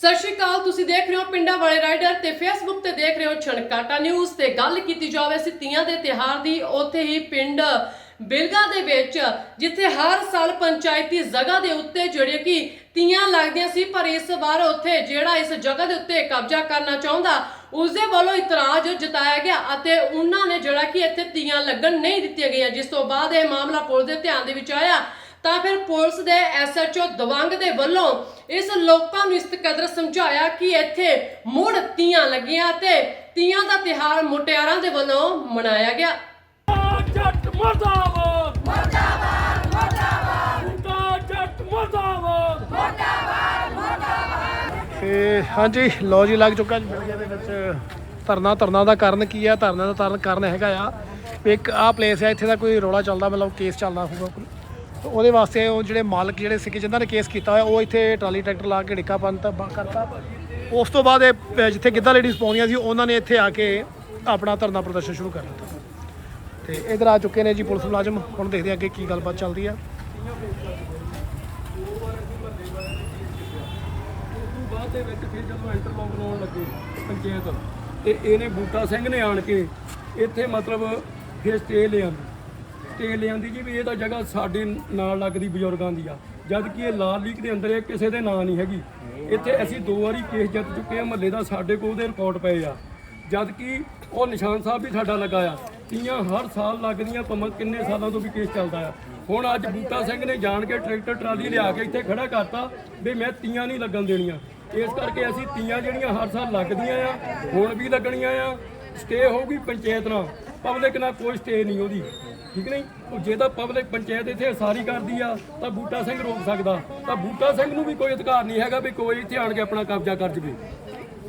ਸਤਿ ਸ਼੍ਰੀ ਅਕਾਲ, ਤੁਸੀਂ ਦੇਖ ਰਹੇ ਹੋ ਪਿੰਡਾਂ ਵਾਲੇ ਰਾਈਡਰ ਤੇ ਫੇਸਬੁੱਕ ਤੇ ਦੇਖ ਰਹੇ ਹੋ ਛਣਕਾਟਾ ਨਿਊਜ਼ ਤੇ ਗੱਲ ਕੀਤੀ ਜਾਵੇ ਸੀ ਤੀਆਂ ਦੇ ਤਿਹਾਰ ਦੀ, ਉੱਥੇ ਹੀ ਪਿੰਡ ਬਿਲਗਾ ਦੇ ਵਿੱਚ, ਜਿੱਥੇ ਹਰ ਸਾਲ ਪੰਚਾਇਤੀ ਜਗ੍ਹਾ ਦੇ ਉੱਤੇ ਜਿਹੜੇ ਕਿ ਤੀਆਂ ਲੱਗਦੀਆਂ ਸੀ, ਪਰ ਇਸ ਵਾਰ ਉੱਥੇ ਜਿਹੜਾ ਇਸ ਜਗ੍ਹਾ ਦੇ ਉੱਤੇ ਕਬਜ਼ਾ ਕਰਨਾ ਚਾਹੁੰਦਾ ਉਸ ਦੇ ਵੱਲੋਂ ਇਤਰਾਜ਼ ਜਤਾਇਆ ਗਿਆ ਅਤੇ ਉਹਨਾਂ ਨੇ ਜਿਹੜਾ ਕਿ ਇੱਥੇ ਤੀਆਂ ਲੱਗਣ ਨਹੀਂ ਦਿੱਤੀਆਂ ਗਈਆਂ, ਜਿਸ ਤੋਂ ਬਾਅਦ ਇਹ ਮਾਮਲਾ ਪੁਲਿਸ ਦੇ ਧਿਆਨ ਦੇ ਵਿੱਚ ਆਇਆ। ਤਾਂ ਫਿਰ ਪੁਲਿਸ ਦੇ ਐਸਐਚਓ ਦਵੰਗ ਦੇ ਵੱਲੋਂ ਇਸ ਲੋਕਾਂ ਨੂੰ ਇਸ ਕਦਰ ਸਮਝਾਇਆ ਕਿ ਇੱਥੇ ਮੁੜ ਤੀਆਂ ਲੱਗੀਆਂ ਤੇ ਤੀਆਂ ਦਾ ਤਿਹਾਰ ਮੁਟਿਆਰਾਂ ਦੇ ਵੱਲੋਂ ਮਨਾਇਆ ਗਿਆ। ਜੱਟ ਮਰਦਾਬਾਦ। ਮਰਦਾਬਾਦ ਮਰਦਾਬਾਦ। ਜੱਟ ਮਰਦਾਬਾਦ। ਤੇ ਹਾਂਜੀ ਲੋ ਜੀ ਲੱਗ ਚੁੱਕਾ ਜੀ ਮਿਲਗੇ ਦੇ ਵਿੱਚ। ਧਰਨਾ ਧਰਨਾ ਦਾ ਕਾਰਨ ਕੀ ਆ? ਧਰਨਾ ਦਾ ਧਰਨ ਕਾਰਨ ਹੈਗਾ ਆ ਇੱਕ ਆ ਪਲੇਸ ਆ ਇੱਥੇ ਦਾ ਕੋਈ ਰੋਲਾ ਚੱਲਦਾ ਮਤਲਬ ਕੇਸ ਚੱਲਦਾ ਹੋਊਗਾ। ਕੋਈ ਤੇ ਉਹਦੇ ਵਾਸਤੇ ਉਹ ਜਿਹੜੇ ਮਾਲਕ ਜਿਹੜੇ ਸੀਗੇ, ਜਿਨ੍ਹਾਂ ਨੇ ਕੇਸ ਕੀਤਾ ਹੋਇਆ, ਉਹ ਇੱਥੇ ਟਰਾਲੀ, ਟਰੈਕਟਰ ਲਾ ਕੇ ਢਿੱਕਾ ਬੰਦ ਕਰਤਾ। ਉਸ ਤੋਂ ਬਾਅਦ ਇਹ ਜਿੱਥੇ ਗਿੱਧਾ ਲੇਡੀਜ਼ ਪਾਉਂਦੀਆਂ ਸੀ, ਉਹਨਾਂ ਨੇ ਇੱਥੇ ਆ ਕੇ ਆਪਣਾ ਧਰਨਾ ਪ੍ਰਦਰਸ਼ਨ ਸ਼ੁਰੂ ਕਰ ਦਿੱਤਾ। ਤੇ ਇਧਰ ਆ ਚੁੱਕੇ ਨੇ ਜੀ ਪੁਲਿਸ ਮੁਲਾਜ਼ਮ। ਹੁਣ ਦੇਖਦੇ ਆ ਅੱਗੇ ਕੀ ਗੱਲਬਾਤ ਚੱਲਦੀ ਆ। ਬਾਅਦ ਦੇ ਵਿੱਚ ਫਿਰ ਜਦੋਂ ਇੰਟਰਲੌਕ ਲਾਉਣ ਲੱਗੇ ਪੰਚਾਇਤ ਤੇ ਇਹਨੇ ਬੂਟਾ ਸਿੰਘ ਨੇ ਆਣ ਕੇ ਇੱਥੇ ਮਤਲਬ ਫਿਰ ਸਟੇ ਲਿਆਂਦੀ। ਸਟੇ ਲਿਆਂਦੀ ਜੀ ਵੀ ਇਹ ਤਾਂ ਜਗ੍ਹਾ ਸਾਡੇ ਨਾਲ ਲੱਗਦੀ ਬਜ਼ੁਰਗਾਂ ਦੀ ਆ। ਜਦ ਕਿ ਇਹ ਲਾਲ ਲੀਕ ਦੇ ਅੰਦਰ ਇਹ ਕਿਸੇ ਦੇ ਨਾਂ ਨਹੀਂ ਹੈਗੀ। ਇੱਥੇ ਅਸੀਂ ਦੋ ਵਾਰੀ ਕੇਸ ਜਿੱਤ ਚੁੱਕੇ ਆ, ਮਹੱਲੇ ਦਾ ਸਾਡੇ ਕੋਲ ਉਹਦੇ ਰਿਕਾਰਡ ਪਏ ਆ। ਜਦ ਕਿ ਉਹ ਨਿਸ਼ਾਨ ਸਾਹਿਬ ਵੀ ਸਾਡਾ ਲੱਗਾ ਆ। ਤੀਆਂ ਹਰ ਸਾਲ ਲੱਗਦੀਆਂ ਭਾਵੇਂ ਕਿੰਨੇ ਸਾਲਾਂ ਤੋਂ ਵੀ ਕੇਸ ਚੱਲਦਾ ਆ। ਹੁਣ ਅੱਜ ਬੂਟਾ ਸਿੰਘ ਨੇ ਜਾਣ ਕੇ ਟਰੈਕਟਰ, ਟਰਾਲੀ ਲਿਆ ਕੇ ਇੱਥੇ ਖੜਾ ਕਰਤਾ ਵੀ ਮੈਂ ਤੀਆਂ ਨਹੀਂ ਲੱਗਣ ਦੇਣੀਆਂ। ਇਸ ਕਰਕੇ ਅਸੀਂ ਤੀਆਂ ਜਿਹੜੀਆਂ ਹਰ ਸਾਲ ਲੱਗਦੀਆਂ ਆ, ਹੁਣ ਵੀ ਲੱਗਣੀਆਂ ਆ। ਸਟੇ ਹੋਊਗੀ ਪੰਚਾਇਤ ਨਾਲ। ਪਬਲਿਕ ਨਾਲ ਕੋਈ ਸਟੇ ਨਹੀਂ ਉਹਦੀ। ਠੀਕ ਨਹੀਂ? ਉਹ ਜੇ ਤਾਂ ਪਬਲਿਕ ਪੰਚਾਇਤ ਇੱਥੇ ਸਾਰੀ ਕਰਦੀ ਆ ਤਾਂ ਬੂਟਾ ਸਿੰਘ ਰੋਕ ਸਕਦਾ। ਤਾਂ ਬੂਟਾ ਸਿੰਘ ਨੂੰ ਵੀ ਕੋਈ ਅਧਿਕਾਰ ਨਹੀਂ ਹੈਗਾ ਵੀ ਕੋਈ ਇੱਥੇ ਆਣ ਕੇ ਆਪਣਾ ਕਬਜ਼ਾ ਕਰ ਜਵੇ।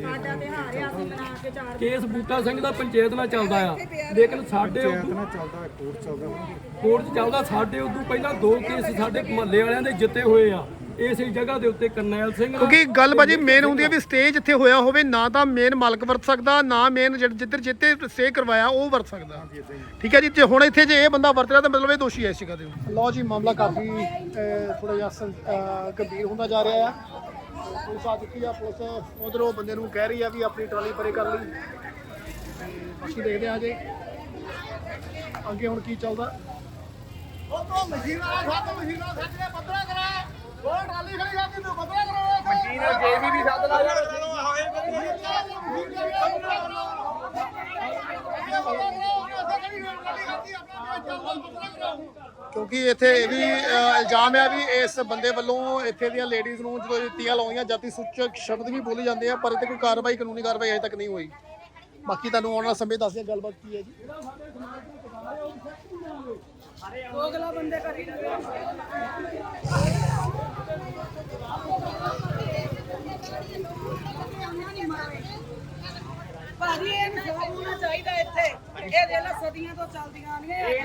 ਸਾਡਾ ਤਿਉਹਾਰ ਆ ਅਸੀਂ ਮਨਾ ਕੇ ਚਾਰ ਕੇਸ ਬੂਟਾ ਸਿੰਘ ਦਾ ਪੰਚਾਇਤ ਨਾਲ ਚੱਲਦਾ ਆ। ਲੇਕਿਨ ਸਾਡੇ ਉਦੋਂ ਚੱਲਦਾ ਕੋਰਟ ਚੱਲਦਾ ਕੋਰਟ ਚੱਲਦਾ। ਸਾਡੇ ਉਦੋਂ ਪਹਿਲਾਂ ਦੋ ਕੇਸ ਸਾਡੇ ਮਹੱਲੇ ਵਾਲਿਆਂ ਦੇ ਜਿੱਤੇ ਹੋਏ ਆ। ਇਸੇ ਜਗ੍ਹਾ ਦੇ ਉੱਤੇ ਕਰਨੈਲ ਸਿੰਘ ਕਿਉਂਕਿ ਗੱਲ ਬਾਜੀ ਮੇਨ ਹੁੰਦੀ ਹੈ ਵੀ ਸਟੇਜ ਜਿੱਥੇ ਹੋਇਆ ਹੋਵੇ ਨਾ ਤਾਂ ਮੇਨ ਮਾਲਕ ਵਰਤ ਸਕਦਾ ਨਾ ਮੇਨ ਜਿੱਧਰ ਜਿੱਤੇ ਸਟੇ ਕਰਵਾਇਆ ਉਹ ਵਰਤ ਸਕਦਾ। ਠੀਕ ਹੈ ਜੀ ਤੇ ਹੁਣ ਇੱਥੇ ਜੇ ਇਹ ਬੰਦਾ ਵਰਤ ਰਿਹਾ ਤਾਂ ਮਤਲਬ ਇਹ ਦੋਸ਼ੀ ਹੈ ਇਸ ਜਗ੍ਹਾ ਦੇ ਲੋ ਜੀ ਮਾਮਲਾ ਕਾਫੀ ਥੋੜਾ ਜਿਹਾ ਗੰਭੀਰ ਹੁੰਦਾ ਜਾ ਰਿਹਾ ਆ। ਪੁਲਿਸ ਆ ਚੁੱਕੀ ਆ ਪੁਲਿਸ ਉਧਰੋਂ ਬੰਦੇ ਨੂੰ ਕਹਿ ਰਹੀ ਆ ਵੀ ਆਪਣੀ ਟਰਾਲੀ ਪਰੇ ਕਰ ਲਈ। ਤੇ ਬਾਕੀ ਦੇਖਦੇ ਆ ਜੇ ਅੱਗੇ ਹੁਣ ਕੀ ਚੱਲਦਾ। ਕਿਉਂਕਿ ਇੱਥੇ ਇਹ ਵੀ ਇਲਜ਼ਾਮ ਹੈ ਵੀ ਇਸ ਬੰਦੇ ਵੱਲੋਂ ਇੱਥੇ ਦੀਆਂ ਲੇਡੀਜ਼ ਨੂੰ ਜਦੋਂ ਇਹ ਤੀਆਂ ਲਾਉਂਦੀਆਂ ਜਾਤੀ ਸੂਚਕ ਸ਼ਬਦ ਵੀ ਬੋਲੇ ਜਾਂਦੇ ਆ ਪਰ ਇੱਥੇ ਕੋਈ ਕਾਰਵਾਈ ਕਾਨੂੰਨੀ ਕਾਰਵਾਈ ਅਜੇ ਤੱਕ ਨਹੀਂ ਹੋਈ। ਬਾਕੀ ਤੁਹਾਨੂੰ ਆਉਣ ਵਾਲਾ ਸਮੇਂ ਦੱਸਦੇ ਗੱਲਬਾਤ ਕੀ ਹੈ ਜੀ। ਅਗਲਾ ਬੰਦੇ ਘਰੇ ਭਾਜੀ ਇਹ ਇਨਸਾਫ ਹੋਣਾ ਚਾਹੀਦਾ ਇੱਥੇ ਇਹ ਜਿਹੜਾ ਸਦੀਆਂ ਤੋਂ ਚੱਲਦੀਆਂ ਆਉਂਦੀਆਂ ਇਹ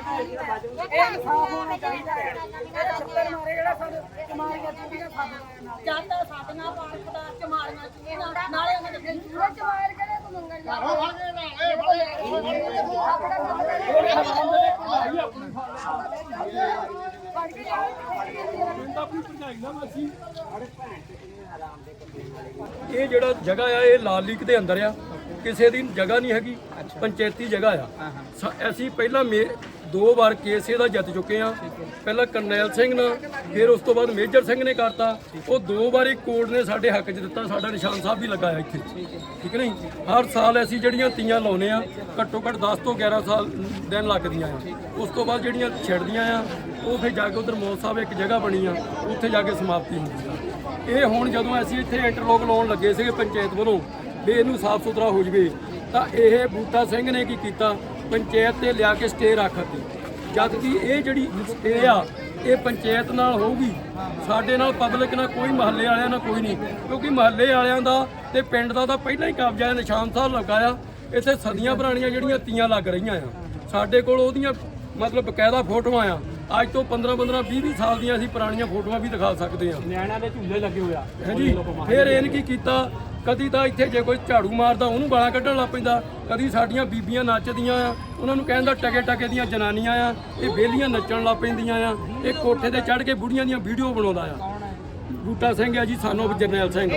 ਇਨਸਾਫ ਹੋਣਾ ਚਾਹੀਦਾ ਹੈ। ਇਹ ਛੱਤਰ ਮਾਰੇ ਜਿਹੜਾ ਸਾਡੇ ਚਮਾਰੀਆਂ ਚੁੰਡੀਆਂ ਸਾਡੇ ਨਾਲ ਜਦ ਸਾਡੀਆਂ ਪਾਣ ਪਦਾਰਥ ਚਮਾਰੀਆਂ ਚੁੰਡੀਆਂ ਨਾਲੇ ਉਹਨਾਂ ਦੇ ਫਿਰ ਚੂੜੇ ਚਮਾਰ ਕੇ ਤੂੰ ਮੰਗਣ ਇਹ ਜਿਹੜਾ ਜਗ੍ਹਾ ਆ ਇਹ ਲਾਲ ਲੀਕ ਦੇ ਅੰਦਰ ਆ। ਕਿਸੇ ਦੀ ਜਗ੍ਹਾ ਨਹੀਂ ਹੈਗੀ ਪੰਚਾਇਤੀ ਜਗ੍ਹਾ ਆ। ਸ- ਅਸੀਂ ਪਹਿਲਾਂ ਮੇ- ਦੋ ਵਾਰ ਕੇਸ ਇਹਦਾ ਜਿੱਤ ਚੁੱਕੇ ਆ ਪਹਿਲਾਂ ਕਰਨੈਲ ਸਿੰਘ ਨਾਲ ਫਿਰ ਉਸ ਤੋਂ ਬਾਅਦ ਮੇਜਰ ਸਿੰਘ ਨੇ ਕਰਤਾ। ਉਹ ਦੋ ਵਾਰੀ ਕੋਰਟ ਨੇ ਸਾਡੇ ਹੱਕ 'ਚ ਦਿੱਤਾ ਸਾਡਾ ਨਿਸ਼ਾਨ ਸਾਹਿਬ ਵੀ ਲੱਗਾ ਆ ਇੱਥੇ। ਠੀਕ ਨਹੀਂ? ਹਰ ਸਾਲ ਅਸੀਂ ਜਿਹੜੀਆਂ ਤੀਆਂ ਲਾਉਨੇ ਆ ਘੱਟੋ ਘੱਟ 10 ਤੋਂ 11 ਸਾਲ ਦਿਨ ਲੱਗਦੀਆਂ ਆ। ਉਸ ਤੋਂ ਬਾਅਦ ਜਿਹੜੀਆਂ ਛਿੜਦੀਆਂ ਆ ਉਹ ਫਿਰ ਜਾ ਕੇ ਉਧਰ ਮੌਲ ਸਾਹਿਬ ਇੱਕ ਜਗ੍ਹਾ ਬਣੀ ਆ ਉੱਥੇ ਜਾ ਕੇ ਸਮਾਪਤੀ ਹੁੰਦੀ ਆ। ਇਹ ਹੁਣ ਜਦੋਂ ਅਸੀਂ ਇੱਥੇ ਇੰਟਰਲੋਕ ਲਾਉਣ ਲੱਗੇ ਸੀਗੇ ਪੰਚਾਇਤ ਵੱਲੋਂ ਵੀ ਇਹਨੂੰ ਸਾਫ਼ ਸੁਥਰਾ ਹੋ ਜਵੇ। ਤਾਂ ਇਹ ਬੂਟਾ ਸਿੰਘ ਨੇ ਕੀ ਕੀਤਾ? ਪੰਚਾਇਤ ਤੇ ਲਿਆ ਕੇ ਸਟੇ ਰੱਖਤੀ। ਜਦ ਕਿ ਇਹ ਜਿਹੜੀ ਸਟੇ ਆ ਇਹ ਪੰਚਾਇਤ ਨਾਲ ਹੋਊਗੀ। ਸਾਡੇ ਨਾਲ ਪਬਲਿਕ ਨਾਲ ਕੋਈ ਮਹੱਲੇ ਵਾਲਿਆਂ ਨਾਲ ਕੋਈ ਨਹੀਂ। ਕਿਉਂਕਿ ਮਹੱਲੇ ਵਾਲਿਆਂ ਦਾ ਤੇ ਪਿੰਡ ਦਾ ਤਾਂ ਪਹਿਲਾਂ ਹੀ ਕਬਜ਼ਾ ਹੈ ਨਿਸ਼ਾਨ ਸਾਹਿਬ ਲਗਾਇਆ। ਇੱਥੇ ਸਦੀਆਂ ਪੁਰਾਣੀਆਂ ਜਿਹੜੀਆਂ ਤੀਆਂ ਲੱਗ ਰਹੀਆਂ ਆ। ਸਾਡੇ ਕੋਲ ਉਹਦੀਆਂ ਮਤਲਬ ਬਕਾਇਦਾ ਫੋਟੋਆਂ ਆ। ਅੱਜ ਤੋਂ 15 15 20 20 ਸਾਲ ਦੀਆਂ ਅਸੀਂ ਪੁਰਾਣੀਆਂ ਫੋਟੋਆਂ ਵੀ ਦਿਖਾ ਸਕਦੇ ਆ। ਨਿਆਣਿਆਂ ਦੇ ਝੂਲੇ ਲੱਗੇ ਹੋਇਆ ਹਾਂਜੀ। ਫਿਰ ਇਹਨ ਕੀ ਕੀਤਾ? ਕਦੀ ਤਾਂ ਇੱਥੇ ਜੇ ਕੋਈ ਝਾੜੂ ਮਾਰਦਾ, ਉਹਨੂੰ ਗਾਲਾਂ ਕੱਢਣ ਲੱਗ ਪੈਂਦਾ। ਕਦੀ ਸਾਡੀਆਂ ਬੀਬੀਆਂ ਨੱਚਦੀਆਂ ਆ, ਉਹਨਾਂ ਨੂੰ ਕਹਿੰਦਾ ਟਕੇ ਟਕੇ ਦੀਆਂ ਜਨਾਨੀਆਂ ਆ, ਇਹ ਬੇਲੀਆਂ ਨੱਚਣ ਲੱਗ ਪੈਂਦੀਆਂ ਆ, ਇਹ ਕੋਠੇ ਤੇ ਚੜ੍ਹ ਕੇ ਬੁੜੀਆਂ ਦੀਆਂ ਵੀਡੀਓ ਬਣਾਉਂਦਾ ਆ। ਬੂਟਾ ਸਿੰਘ ਆ ਜੀ, ਸਾਨੂੰ ਜਰਨੈਲ ਸਿੰਘ।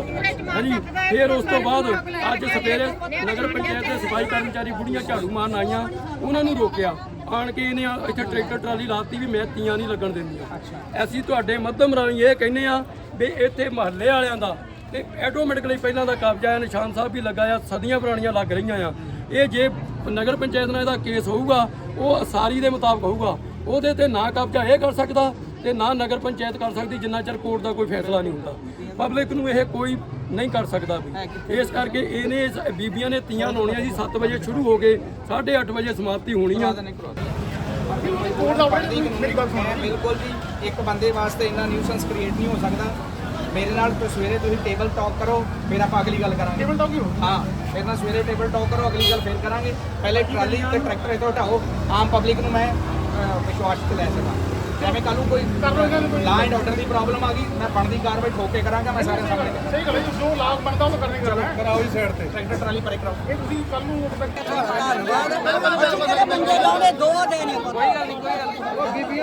ਹਾਂਜੀ, ਫਿਰ ਉਸ ਤੋਂ ਬਾਅਦ ਅੱਜ ਸਵੇਰੇ ਨਗਰ ਪੰਚਾਇਤ ਦੇ ਸਫ਼ਾਈ ਕਰਮਚਾਰੀ ਬੁੜੀਆਂ ਝਾੜੂ ਮਾਰਨ ਆਈਆਂ, ਉਹਨਾਂ ਨੂੰ ਰੋਕਿਆ। ਆਣ ਕੇ ਇਹਨੇ ਇੱਥੇ ਟਰੈਕਟਰ, ਟਰਾਲੀ ਲਾਤੀ ਵੀ ਮੈਂ ਤੀਆਂ ਨਹੀਂ ਲੱਗਣ ਦਿੰਦੀਆਂ। ਅਸੀਂ ਤੁਹਾਡੇ ਮੱਧਮ ਰਾਹੀਂ ਇਹ ਕਹਿੰਦੇ ਆ ਵੀ ਇੱਥੇ ਮਹੱਲੇ ਵਾਲਿਆਂ ਦਾ ਤੇ ਆਟੋਮੈਟਿਕਲੀ ਪਹਿਲਾਂ ਦਾ ਕਬਜ਼ਾ ਹੈ ਨਿਸ਼ਾਨ ਸਾਹਿਬ ਵੀ ਲੱਗਾ ਆ ਸਦੀਆਂ ਪੁਰਾਣੀਆਂ ਲੱਗ ਰਹੀਆਂ ਆ। ਇਹ ਜੇ ਨਗਰ ਪੰਚਾਇਤ ਨਾਲ ਇਹਦਾ ਕੇਸ ਹੋਊਗਾ ਉਹ ਸਾਰੀ ਦੇ ਮੁਤਾਬਕ ਹੋਊਗਾ ਉਹਦੇ ਤੇ ਨਾ ਕਬਜ਼ਾ ਇਹ ਕਰ ਸਕਦਾ ਤੇ ਨਾ ਨਗਰ ਪੰਚਾਇਤ ਕਰ ਸਕਦੀ ਜਿੰਨਾ ਚਿਰ ਕੋਰਟ ਦਾ ਕੋਈ ਫੈਸਲਾ ਨਹੀਂ ਹੁੰਦਾ। ਪਬਲਿਕ ਨੂੰ ਇਹ ਕੋਈ ਨਹੀਂ ਕਰ ਸਕਦਾ ਵੀ। ਇਸ ਕਰਕੇ ਇਹਨੇ ਬੀਬੀਆਂ ਨੇ ਤੀਆਂ ਲਾਉਣੀਆਂ ਸੀ 7 ਵਜੇ ਸ਼ੁਰੂ ਹੋ ਗਏ 8:30 ਵਜੇ ਸਮਾਪਤੀ ਹੋਣੀ ਆ। ਬਿਲਕੁਲ ਜੀ ਇੱਕ ਬੰਦੇ ਵਾਸਤੇ ਇੰਨਾ ਨਿਊਸੈਂਸ ਕ੍ਰੀਏਟ ਨਹੀਂ ਹੋ ਸਕਦਾ। ਮੇਰੇ ਨਾਲ ਤੁਸੀਂ ਸਵੇਰੇ ਤੁਸੀਂ ਟੇਬਲ ਟਾਕ ਕਰੋ ਫਿਰ ਆਪਾਂ ਅਗਲੀ ਗੱਲ ਕਰਾਂਗੇ। ਟੇਬਲ ਟਾਕ ਹੀ ਹੋ ਹਾਂ ਮੇਰੇ ਨਾਲ ਸਵੇਰੇ ਟੇਬਲ ਟਾਕ ਕਰੋ ਅਗਲੀ ਗੱਲ ਫਿਰ ਕਰਾਂਗੇ। ਪਹਿਲੇ ਟਰਾਲੀ ਤੇ ਟਰੈਕਟਰ ਇਥੋਂ ਹਟਾਓ ਆਮ ਪਬਲਿਕ ਨੂੰ ਮੈਂ ਵਿਸ਼ਵਾਸ 'ਚ ਲੈ ਸਕਾਂ। ਜਿਵੇਂ ਕੱਲ ਨੂੰ ਕੋਈ law and order the problem ਆ ਗਈ ਮੈਂ ਬਣਦੀ ਕਾਰਵਾਈ ਠੋਕ ਕੇ ਕਰਾਂਗਾ ਮੈਂ ਸਾਰੇ ਸਾਹਮਣੇ ਸਹੀ ਗੱਲ ਹੈ ਜੀ, ਜੋ ਲਾਭ ਬਣਦਾ ਉਹ ਤਾਂ ਕਰਨੇ ਕਰਾਣਾ ਕਰਾਓ ਜੀ ਸਾਈਡ ਤੇ। ਟਰੈਕਟਰ ਟਰਾਲੀ ਪਰੇ ਕਰਾਓ। ਇਹ ਤੁਸੀਂ ਕੱਲ ਨੂੰ ਜਿਹੜੇ ਬੰਦੇ ਲਾਉਣੇ ਦੋ ਦਿਨ ਸ਼ਕਤੀ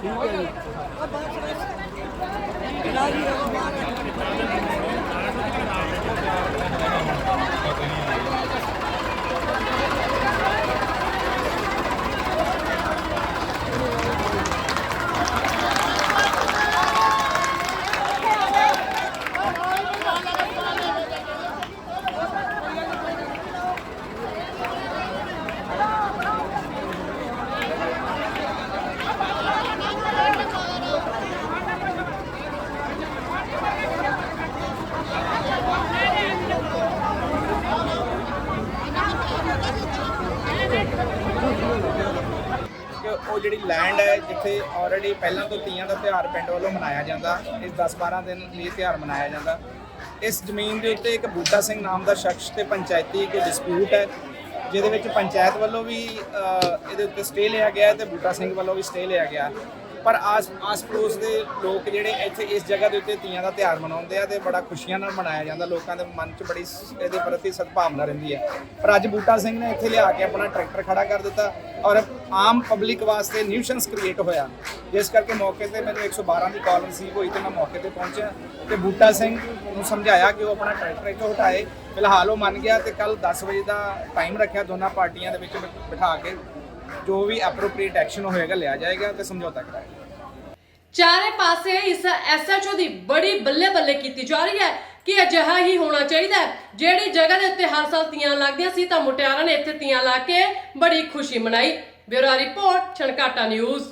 ਠੀਕ ਹੈ ਜੀ। ਉਹ ਜਿਹੜੀ ਲੈਂਡ ਹੈ, ਜਿੱਥੇ ਆਲਰੇਡੀ ਪਹਿਲਾਂ ਤੋਂ ਤੀਆਂ ਦਾ ਤਿਉਹਾਰ ਪਿੰਡ ਵੱਲੋਂ ਮਨਾਇਆ ਜਾਂਦਾ, ਇਸ 10-12 ਦਿਨ ਲਈ ਤਿਉਹਾਰ ਮਨਾਇਆ ਜਾਂਦਾ। ਇਸ ਜ਼ਮੀਨ ਦੇ ਉੱਤੇ ਇੱਕ ਬੂਟਾ ਸਿੰਘ ਨਾਮ ਦਾ ਸ਼ਖਸ ਤੇ ਪੰਚਾਇਤੀ ਇੱਕ ਡਿਸਪਿਊਟ ਹੈ, ਜਿਹਦੇ ਵਿੱਚ ਪੰਚਾਇਤ ਵੱਲੋਂ ਵੀ ਇਹਦੇ ਉੱਤੇ ਸਟੇ ਲਿਆ ਗਿਆ ਹੈ ਤੇ ਬੂਟਾ ਸਿੰਘ ਵੱਲੋਂ ਵੀ ਸਟੇ ਲਿਆ ਗਿਆ। ਪਰ ਆਸ ਆਸ ਪੜੋਸ ਦੇ ਲੋਕ ਜਿਹੜੇ ਇੱਥੇ ਇਸ ਜਗ੍ਹਾ ਦੇ ਉੱਤੇ ਤੀਆਂ ਦਾ ਤਿਉਹਾਰ ਮਨਾਉਂਦੇ ਆ ਤੇ ਬੜਾ ਖੁਸ਼ੀਆਂ ਨਾਲ ਮਨਾਇਆ ਜਾਂਦਾ। ਲੋਕਾਂ ਦੇ ਮਨ 'ਚ ਬੜੀ ਇਹਦੇ ਪ੍ਰਤੀ ਸਦਭਾਵਨਾ ਰਹਿੰਦੀ ਹੈ। ਪਰ ਅੱਜ ਬੂਟਾ ਸਿੰਘ ਨੇ ਇੱਥੇ ਲਿਆ ਕੇ ਆਪਣਾ ਟਰੈਕਟਰ ਖੜਾ ਕਰ ਦਿੱਤਾ ਔਰ ਆਮ ਪਬਲਿਕ ਵਾਸਤੇ ਨਿਊਸ਼ੰਸ ਕ੍ਰੀਏਟ ਹੋਇਆ। ਜਿਸ ਕਰਕੇ ਮੌਕੇ ਤੇ ਮੈਨੂੰ 112 ਦੀ ਕਾਲ ਰਿਸੀਵ ਹੋਈ ਤੇ ਮੈਂ ਮੌਕੇ ਤੇ ਪਹੁੰਚਿਆ ਤੇ ਬੂਟਾ ਸਿੰਘ ਨੂੰ ਸਮਝਾਇਆ ਕਿ ਉਹ ਆਪਣਾ ਟਰੈਕਟਰ ਇੱਥੋਂ ਹਟਾਏ। ਫਿਲਹਾਲ ਉਹ ਮੰਨ ਗਿਆ ਤੇ ਕੱਲ 10 ਵਜੇ ਦਾ ਟਾਈਮ ਰੱਖਿਆ ਦੋਨਾਂ ਪਾਰਟੀਆਂ ਦੇ ਵਿੱਚ ਬਿਠਾ ਕੇ। ਜੋ ਵੀ ਐਪਰੋਪ੍ਰੀਏਟ ਐਕਸ਼ਨ ਹੋਏਗਾ ਲਿਆ ਜਾਏਗਾ ਤੇ ਸਮਝੌਤਾ ਕਰਾਏਗਾ। ਚਾਰੇ ਪਾਸੇ ਇਸ ਐਸਐਚਓ ਦੀ ਬੜੀ ਬੱਲੇ ਬੱਲੇ ਕੀਤੀ ਜਾ ਰਹੀ ਹੈ ਕਿ ਅਜਿਹਾ ਹੀ ਹੋਣਾ ਚਾਹੀਦਾ ਜਿਹੜੀ ਜਗ੍ਹਾ ਦੇ ਉੱਤੇ ਹਰ ਸਾਲ ਤੀਆਂ ਲੱਗਦੀਆਂ ਸੀ ਤਾਂ ਮੁਟਿਆਰਾਂ ਨੇ ਇੱਥੇ ਤੀਆਂ ਲਾ ਕੇ ਬੜੀ ਖੁਸ਼ੀ ਮਨਾਈ। Bureau report Chhankata news.